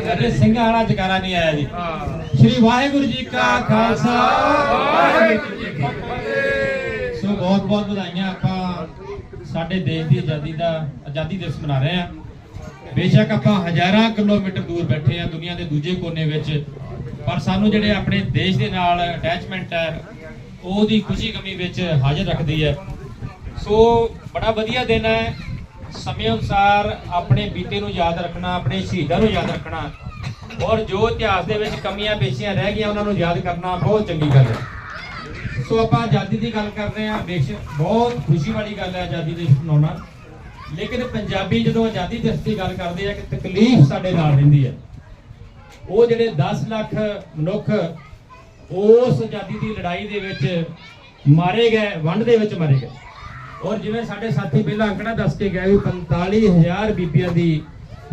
ਸਾਡੇ ਸਿੰਘਾਂ ਵਾਲਾ ਜਕਾਰਾ ਨਹੀਂ ਆਇਆ ਜੀ। ਸ਼੍ਰੀ ਵਾਹਿਗੁਰੂ ਜੀ ਕਾ ਖਾਲਸਾ। ਵਾਹਿਗੁਰੂ ਜੀ ਕੀ ਫਤਿਹ। ਸੋ ਬਹੁਤ ਬਹੁਤ ਵਧਾਈਆਂ ਆਪਾਂ ਸਾਡੇ ਦੇਸ਼ ਦੀ ਆਜ਼ਾਦੀ ਦਾ ਆਜ਼ਾਦੀ ਦਿਵਸ ਮਨਾ ਰਹੇ ਹਾਂ। ਬੇਸ਼ੱਕ ਆਪਾਂ ਹਜ਼ਾਰਾਂ ਕਿਲੋਮੀਟਰ ਦੂਰ ਬੈਠੇ ਆ ਦੁਨੀਆ ਦੇ ਦੂਜੇ ਕੋਨੇ ਵਿੱਚ। ਪਰ ਸਾਨੂੰ ਜਿਹੜੇ ਆਪਣੇ ਦੇਸ਼ ਦੇ ਨਾਲ ਅਟੈਚਮੈਂਟ ਹੈ ਉਹਦੀ ਖੁਸ਼ੀ ਗਮੀ ਵਿੱਚ ਹਾਜ਼ਰ ਰੱਖਦੀ ਹੈ। ਸੋ ਬੜਾ ਵਧੀਆ ਦਿਨ ਹੈ। ਸਮੇਂ ਅਨੁਸਾਰ ਆਪਣੇ ਬੀਤੇ ਨੂੰ ਯਾਦ ਰੱਖਣਾ, ਆਪਣੇ ਸ਼ਹੀਦਾਂ ਨੂੰ ਯਾਦ ਰੱਖਣਾ ਔਰ ਜੋ ਇਤਿਹਾਸ ਦੇ ਵਿੱਚ ਕਮੀਆਂ ਪੇਸ਼ੀਆਂ ਰਹਿ ਗਈਆਂ, ਉਹਨਾਂ ਨੂੰ ਯਾਦ ਕਰਨਾ ਬਹੁਤ ਚੰਗੀ ਗੱਲ ਹੈ। ਸੋ ਆਪਾਂ ਆਜ਼ਾਦੀ ਦੀ ਗੱਲ ਕਰ ਰਹੇ ਹਾਂ। ਬੇਸ਼ੱਕ ਬਹੁਤ ਖੁਸ਼ੀ ਵਾਲੀ ਗੱਲ ਹੈ ਆਜ਼ਾਦੀ ਦੇ ਮਨਾਉਣਾ ਲੇਕਿਨ ਪੰਜਾਬੀ ਜਦੋਂ ਆਜ਼ਾਦੀ ਦਿਵਸ ਦੀ ਗੱਲ ਕਰਦੇ ਆ ਕਿ ਤਕਲੀਫ ਸਾਡੇ ਨਾਲ ਰਹਿੰਦੀ ਹੈ। ਉਹ ਜਿਹੜੇ 10 ਲੱਖ ਮਨੁੱਖ ਉਸ ਆਜ਼ਾਦੀ ਦੀ ਲੜਾਈ ਦੇ ਵਿੱਚ ਮਾਰੇ ਗਏ, ਵੰਡ ਦੇ ਵਿੱਚ ਮਾਰੇ ਗਏ। ਔਰ ਜਿਵੇਂ ਸਾਡੇ ਸਾਥੀ ਪਹਿਲਾਂ ਅੰਕੜਾ ਦੱਸ ਕੇ ਗਏ ਵੀ 45000 ਬੀਬੀਆਂ ਦੀ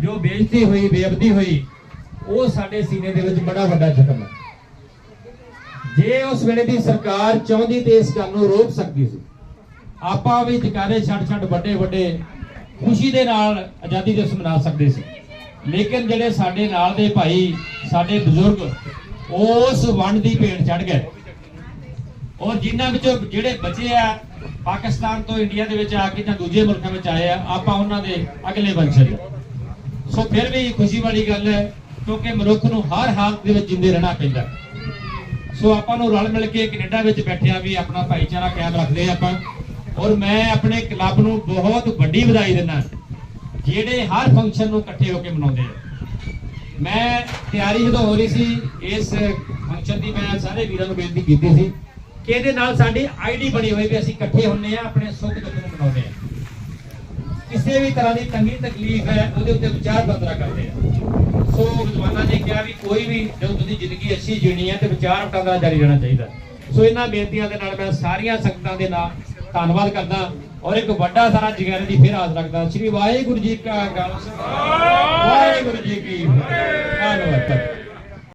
ਜੋ ਬੇਇੱਜ਼ਤੀ ਹੋਈ, ਬੇਅਬਦੀ ਹੋਈ, ਉਹ ਸਾਡੇ ਸੀਨੇ ਦੇ ਵਿੱਚ ਬੜਾ ਵੱਡਾ ਜ਼ਖਮ ਹੈ। ਜੇ ਉਸ ਵੇਲੇ ਦੀ ਸਰਕਾਰ ਚਾਹੁੰਦੀ ਤੇ ਇਸ ਗੱਲ ਨੂੰ ਰੋਕ ਸਕਦੀ ਸੀ, ਆਪਾਂ ਵੀ ਜਕਾਰੇ ਛੱਡ ਛੱਡ ਵੱਡੇ ਵੱਡੇ ਖੁਸ਼ੀ ਦੇ ਨਾਲ ਆਜ਼ਾਦੀ ਦਿਵਸ ਮਨਾ ਸਕਦੇ ਸੀ। ਲੇਕਿਨ ਜਿਹੜੇ ਸਾਡੇ ਨਾਲ ਦੇ ਭਾਈ, ਸਾਡੇ ਬਜ਼ੁਰਗ ਉਸ ਵੰਡ ਦੀ ਭੇਟ ਚੜ ਗਏ। ਔਰ ਜਿਨ੍ਹਾਂ ਵਿੱਚੋਂ ਜਿਹੜੇ ਬਚੇ ਆ ਪਾਕਿਸਤਾਨ ਤੋਂ ਇੰਡੀਆ ਦੇ ਵਿੱਚ ਆ ਕੇ ਜਾਂ ਦੂਜੇ ਮੁਲਕਾਂ ਵਿੱਚ ਆਏ ਆ, ਆਪਾਂ ਉਹਨਾਂ ਦੇ ਅਗਲੇ ਵੰਸ਼ਜ ਸੋ ਫਿਰ ਵੀ ਖੁਸ਼ੀ ਵਾਲੀ ਗੱਲ ਹੈ, ਕਿਉਂਕਿ ਮਨੁੱਖ ਨੂੰ ਹਰ ਹਾਲਤ ਦੇ ਵਿੱਚ ਜਿੰਦੇ ਰਹਿਣਾ ਪੈਂਦਾ। ਸੋ ਆਪਾਂ ਨੂੰ ਰਲ ਮਿਲ ਕੇ ਕੈਨੇਡਾ ਵਿੱਚ ਬੈਠਿਆਂ ਵੀ ਆਪਣਾ ਭਾਈਚਾਰਾ ਕਾਇਮ ਰੱਖਦੇ ਹਾਂ ਆਪਾਂ। ਔਰ ਮੈਂ ਆਪਣੇ ਕਲੱਬ ਨੂੰ ਬਹੁਤ ਵੱਡੀ ਵਧਾਈ ਦਿੰਦਾ ਜਿਹੜੇ ਹਰ ਫੰਕਸ਼ਨ ਨੂੰ ਇਕੱਠੇ ਹੋ ਕੇ ਮਨਾਉਂਦੇ ਆ। ਮੈਂ ਤਿਆਰੀ ਜਦੋਂ ਹੋ ਰਹੀ ਸੀ, ਇਸ ਫੰਕਸ਼ਨ ਦੀ ਮੈਂ ਸਾਰੇ ਵੀਰਾਂ ਨੂੰ ਬੇਨਤੀ ਕੀਤੀ ਸੀ ਕਿ ਇਹਦੇ ਨਾਲ ਸਾਡੀ ਆਈਡੀ ਬਣੀ ਹੋਈ ਵੀ ਅਸੀਂ ਇਕੱਠੇ ਹੁੰਨੇ ਆ, ਆਪਣੇ ਸੁੱਖ ਦੁੱਖ ਨੂੰ ਮਨਾਉਂਦੇ ਆ। ਕਿਸੇ ਵੀ ਤਰ੍ਹਾਂ ਦੀ ਤੰਗੀ ਤਕਲੀਫ ਹੈ, ਉਹਦੇ ਉੱਤੇ ਵਿਚਾਰ ਵਟਾਂਦਰਾ ਕਰਦੇ ਆ। ਸੋ ਵਿਦਵਾਨਾਂ ਨੇ ਕਿਹਾ ਵੀ ਕੋਈ ਵੀ ਜਦੋਂ ਤੁਸੀਂ ਜ਼ਿੰਦਗੀ ਅੱਛੀ ਜੀਣੀ ਹੈ ਤੇ ਵਿਚਾਰ ਵਟਾਂਦਰਾ ਜਾਰੀ ਰਹਿਣਾ ਚਾਹੀਦਾ। ਸੋ ਇਹਨਾਂ ਬੇਨਤੀਆਂ ਦੇ ਨਾਲ ਮੈਂ ਸਾਰੀਆਂ ਸੰਗਤਾਂ ਦੇ ਨਾਲ ਧੰਨਵਾਦ ਕਰਦਾ ਔਰ ਇੱਕ ਵੱਡਾ ਸਾਰਾ ਜਗੈਰੇ ਦੀ ਫਿਰ ਆਸ ਰੱਖਦਾ। ਸ੍ਰੀ ਵਾਹਿਗੁਰੂ ਜੀ ਕਾ ਖਾਲਸਾ। ਵਾਹਿਗੁਰੂ ਜੀ ਕੀ ਫਤਿਹ। ਧੰਨਵਾਦ।